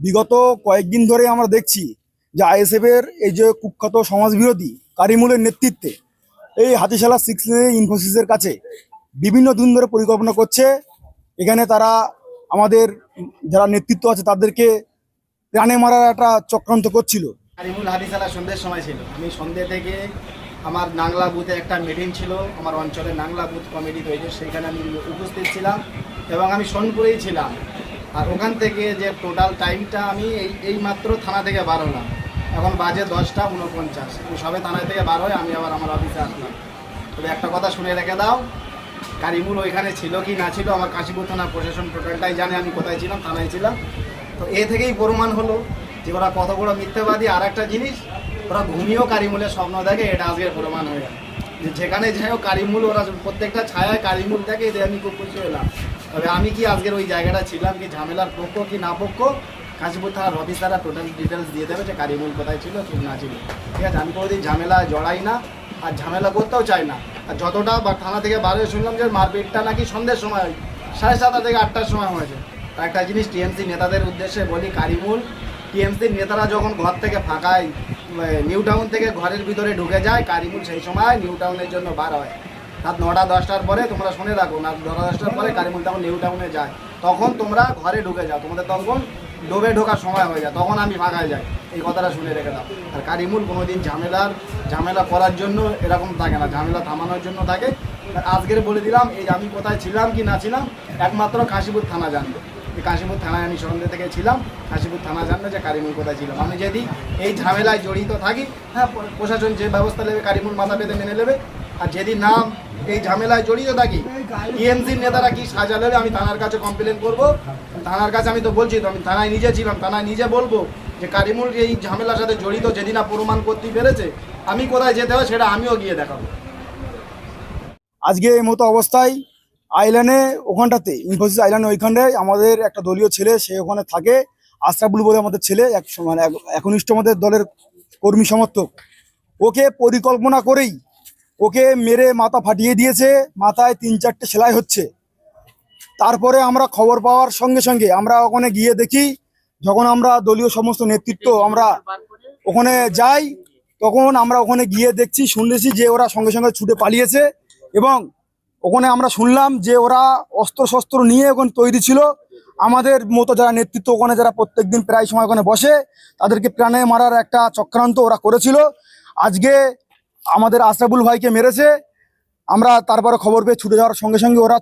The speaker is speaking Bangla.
বিগত কয়েকদিন ধরে আমরা দেখছি যে আইএসএফ এর এই যে কুখ্যাত সমাজবিরোধী কারিমুলের নেতৃত্বে এই হাতিশালা সিক্স ইনফোসিসের কাছে বিভিন্ন দিন ধরে পরিকল্পনা করছে। এখানে তারা আমাদের যারা নেতৃত্ব আছে তাদেরকে প্রাণে মারার একটা চক্রান্ত করছিল। কারিমুল হাদিসালা সন্ধ্যের সময় ছিল। আমি সন্ধ্যে থেকে আমার নাংলা বুথে একটা মিটিং ছিল। আমার অঞ্চলে নাংলা বুথ কমিটি তৈরি সেখানে আমি উপস্থিত ছিলাম এবং আমি সোনপুরেই ছিলাম আর ওখান থেকে যে টোটাল টাইমটা আমি এই এই মাত্র থানা থেকে বার হলাম। এখন বাজে দশটা উনপঞ্চাশ। সবে থানা থেকে বার হয়ে আমি আবার আমার অফিসে আসলাম। তবে একটা কথা শুনে রেখে দাও, কারিমুল ওইখানে ছিল কি না ছিল আমার কাশীপুর থানার প্রশাসন টোটালটাই জানে আমি কোথায় ছিলাম, থানায় ছিলাম। তো এ থেকেই প্রমাণ হলো যে ওরা কত বড় মিথ্যাবাদী। আর একটা জিনিস, ওরা ঘুমিয়েও কারিমুলের স্বপ্ন দেখে এটা আজকে প্রমাণ হয়ে গেল। যেখানে যাই হোক কারিমুল, ওরা প্রত্যেকটা ছায়ায় কারিমুল দেখে এতে আমি খুব খুশি হলাম। তবে আমি কি আজকের ওই জায়গাটা ছিলাম কি ঝামেলার পক্ষ কি না পক্ষ? কাশীপুর থানার অফিসাররা টোটাল ডিটেলস দিয়ে দেবে যে কারিমুল কোথায় ছিল, কি না ছিল। ঠিক আছে, আমি কোনোদিন ঝামেলা জড়াই না, আর ঝামেলা করতেও চাই না। আর যতটা বা থানা থেকে বার শুনলাম যে মারপিটটা নাকি সন্ধ্যের সময় হয় সাড়ে সাতটা থেকে আটটার সময় হয়েছে। একটা জিনিস টিএমসি নেতাদের উদ্দেশ্যে বলি, কারিমুল টিএমসির নেতারা যখন ঘর থেকে ফাঁকায় নিউ টাউন থেকে ঘরের ভিতরে ঢুকে যায়, কারিমুল সেই সময় নিউ টাউনের জন্য বার হয়। রাত নটা, দশটার পরে তোমরা শুনে রাখো না নটা, দশটার পরে কারিমুল তখন নিউ টাউনে যায়। তখন তোমরা ঘরে ঢুকে যাও, তোমাদের তখন ডোবে ঢোকার সময় হয়ে যায়, তখন আমি ফাঁকায় যাই, এই কথাটা শুনে রেখে দাও। আর কারিমুল কোনোদিন ঝামেলার, ঝামেলা করার জন্য এরকম থাকে না, ঝামেলা থামানোর জন্য থাকে। আজকের বলে দিলাম, এই আমি কোথায় ছিলাম কি না ছিলাম, একমাত্র কাশীপুর থানা জানবে। কাশীপুর থানায় আমি সন্ধ্যে থেকে ছিলাম। কাশীপুর থানা জানবে যে কারিমুল কোথায় ছিলাম আমি যদি এই ঝামেলায় জড়িত থাকি হ্যাঁ প্রশাসন যে ব্যবস্থা নেবে, কারিমুল মাথা পেতে মেনে নেবে। আর যদি না এই ঝামেলায় জড়িত থাকি টিএমসির নেতারা কি সাজালে আমি থানার কাছে কমপ্লেন করব। থানার কাছে আমি তো বলছি, তো আমি থানায় নিজে ছিলাম, থানায় নিজে বলব যে কারিমুল এই ঝামেলার সাথে জড়িত যেদিন না প্রমাণ করতে পেরেছে, আমি কোথায় যেতে হয় সেটা আমিও গিয়ে দেখাবো। আজকে এই মতো অবস্থায় আইল্যান্ডে ওখানটাতে ইনফোসিস আইল্যান্ড ওইখানটায় আমাদের একটা দলীয় ছেলে, সে ওখানে থাকে। আশরাফুল বলে আমাদের ছেলে, এক মানে এক- একনিষ্ঠ আমাদের দলের কর্মী সমর্থক। ওকে পরিকল্পনা করেই ওকে মেরে মাথা ফাটিয়ে দিয়েছে, মাথায় তিন চারটে সেলাই হচ্ছে। তারপরে আমরা খবর পাওয়ার সঙ্গে সঙ্গে আমরা ওখানে গিয়ে দেখি, যখন আমরা দলীয় সমস্ত নেতৃত্ব আমরা ওখানে যাই, তখন আমরা ওখানে গিয়ে দেখছি শুনেছি যে ওরা সঙ্গে সঙ্গে ছুটে পালিয়েছে এবং ওখানে আমরা শুনলাম যে ওরা অস্ত্র শস্ত্র নিয়ে ওখানে তৈরি ছিল। আমাদের মতো যারা নেতৃত্ব ওখানে যারা প্রত্যেক দিন প্রায় সময় ওখানে বসে, তাদেরকে প্রাণে মারার একটা চক্রান্ত ওরা করেছিল। আজকে আমাদের আশরাফুল ভাইকে মেরেছে। আমরা তারপরে খবর পেয়ে ছুটে যাওয়ার সঙ্গে সঙ্গে ওরা